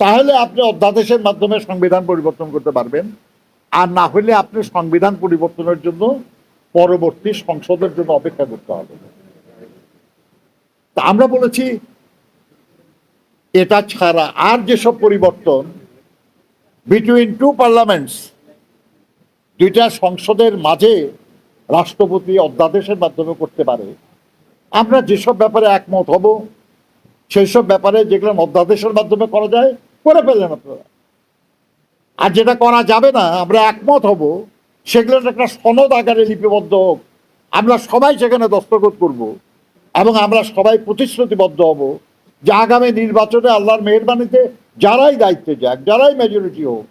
তাহলে আপনি অধ্যাদেশের মাধ্যমে সংবিধান পরিবর্তন করতে পারবেন। আর না হলে আপনি সংবিধান পরিবর্তনের জন্য পরবর্তী সংসদের জন্য অপেক্ষা করতে হবে। তা আমরা বলেছি, এটা ছাড়া আর যেসব পরিবর্তন বিটুইন টু পার্লামেন্টস দুইটা সংসদের মাঝে রাষ্ট্রপতি অধ্যাদেশের মাধ্যমে করতে পারে, আমরা যেসব ব্যাপারে একমত হব সেই সব ব্যাপারে যেগুলো অধ্যাদেশের মাধ্যমে করা যায় করে ফেলেন আপনারা। আর যেটা করা যাবে না, আমরা একমত হব সেগুলো একটা সনদ আকারে লিপিবদ্ধ হোক। আমরা সবাই সেখানে দস্তখত করব এবং আমরা সবাই প্রতিশ্রুতিবদ্ধ হব যে আগামী নির্বাচনে আল্লাহর মেহরবানিতে যারাই দায়িত্বে যাক, যারাই মেজরিটি হোক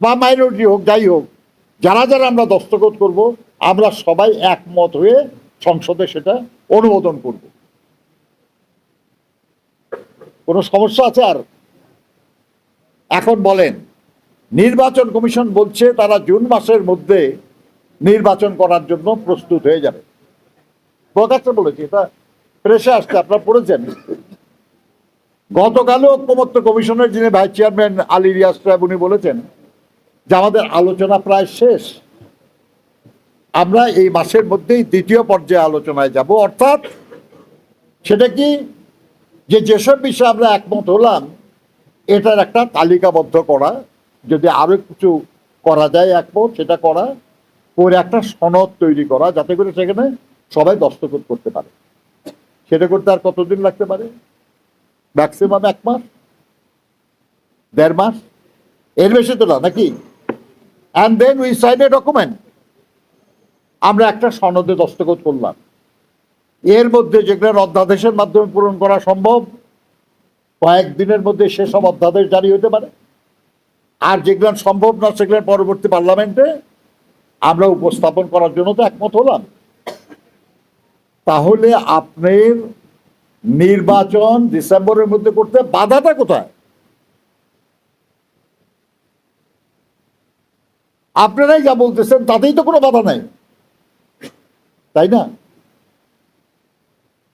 বা মাইনরিটি হোক, যাই হোক, যারা যারা আমরা দস্তখত করব, আমরা সবাই একমত হয়ে সংসদে সেটা অনুমোদন করব। কোনো সমস্যা আছে আর? এখন বলেন, নির্বাচন কমিশন বলছে তারা জুন মাসের মধ্যে নির্বাচন করার জন্য প্রস্তুত হয়ে যাবে। প্রকাশ্যে বলেছি, এটা প্রেসে আসছে, আপনারা পড়েছেন। গতকালও ঐক্যমত্য কমিশনের যিনি ভাইস চেয়ারম্যান আলী রিয়াজ সাহেব, উনি বলেছেন যে আমাদের আলোচনা প্রায় শেষ। আমরা এই মাসের মধ্যেই দ্বিতীয় পর্যায়ে আলোচনায় যাব। অর্থাৎ সেটা কি? যে যেসব বিষয়ে আমরা একমত হলাম এটার একটা তালিকাবদ্ধ করা। যদি আরও কিছু করা যায় একমত সেটা করা। করে একটা সনদ তৈরি করা, যাতে করে সেখানে সবাই দস্তখত করতে পারে। সেটা করতে আর কতদিন লাগতে পারে? ম্যাক্সিমাম এক মাস? দেড় মাস? এর বেশি তো না, নাকি? And then we sign a document আমরা একটা সনদে দস্তখত করলাম। এর মধ্যে যেগুলো অধ্যাদেশের মাধ্যমে পূরণ করা সম্ভব কয়েকদিনের মধ্যে সেসব অধ্যাদেশ জারি হতে পারে। আর যেগুলো সম্ভব না সেগুলো পরবর্তী পার্লামেন্টে আমরা উপস্থাপন করার জন্য তো একমত হলাম। তাহলে আপনার নির্বাচন ডিসেম্বরের মধ্যে করতে বাধাটা কোথায়? আপনারাই যা বলতেছেন, তাতেই তো কোনো বাধা নাই। তাই না?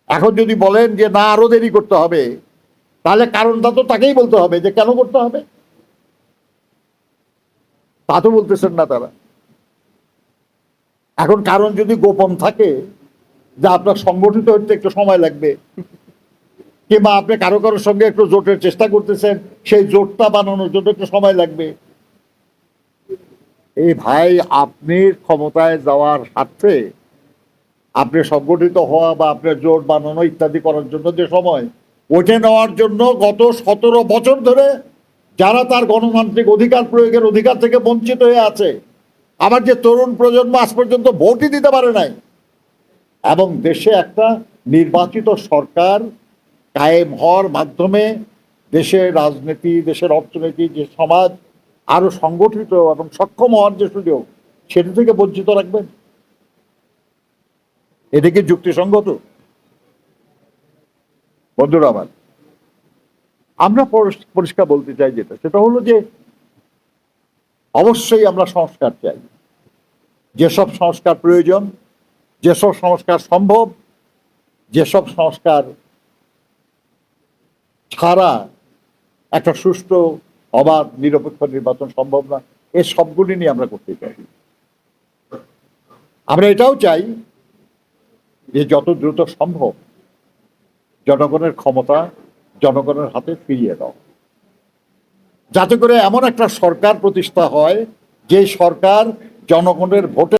এখন যদি বলেন যে, না, আরও দেরি করতে হবে। তাহলে কারণটা তো তাকেই বলতে হবে যে কেন করতে হবে? তা তো বলতেছেন না তারা। এখন কারণ যদি গোপন থাকে যে আপনার সংগঠিত হতে একটু সময় লাগবে, কিংবা আপনি কারও কারোর সঙ্গে একটু জোটের চেষ্টা করতেছেন, সেই জোটটা বানানোর জন্য একটু সময় লাগবে। এই ভাই, আপনি ক্ষমতায় যাওয়ার স্বার্থে আপনি সংগঠিত হওয়া বা আপনার জোট বানানো ইত্যাদি করার জন্য যে সময় ওঠে নেওয়ার জন্য গত সতেরো বছর ধরে যারা তার গণতান্ত্রিক অধিকার প্রয়োগের অধিকার থেকে বঞ্চিত হয়ে আছে, আবার যে তরুণ প্রজন্ম আজ পর্যন্ত ভোটই দিতে পারে নাই, এবং দেশে একটা নির্বাচিত সরকার কায়েম হওয়ার মাধ্যমে দেশের রাজনীতি, দেশের অর্থনীতি, যে সমাজ আরও সংগঠিত এবং সক্ষম হওয়ার যে সুযোগ, সেটা থেকে বঞ্চিত রাখবেন। এটা কি যুক্তিসঙ্গত। বন্ধুরা আমার, আমরা পরিষ্কার বলতে চাই যেটা, সেটা হলো যে অবশ্যই আমরা সংস্কার চাই। যেসব সংস্কার প্রয়োজন, যেসব সংস্কার সম্ভব, যেসব সংস্কার ছাড়া একটা সুষ্ঠু, অবাধ, নিরপেক্ষ নির্বাচন সম্ভব না এই সবগুলি নিয়ে আমরা করতে চাই। আমরা এটাও চাই যে যত দ্রুত সম্ভব জনগণের ক্ষমতা জনগণের হাতে ফিরিয়ে দাও। যাতে করে এমন একটা সরকার প্রতিষ্ঠা হয়, যে সরকার জনগণের ভোটে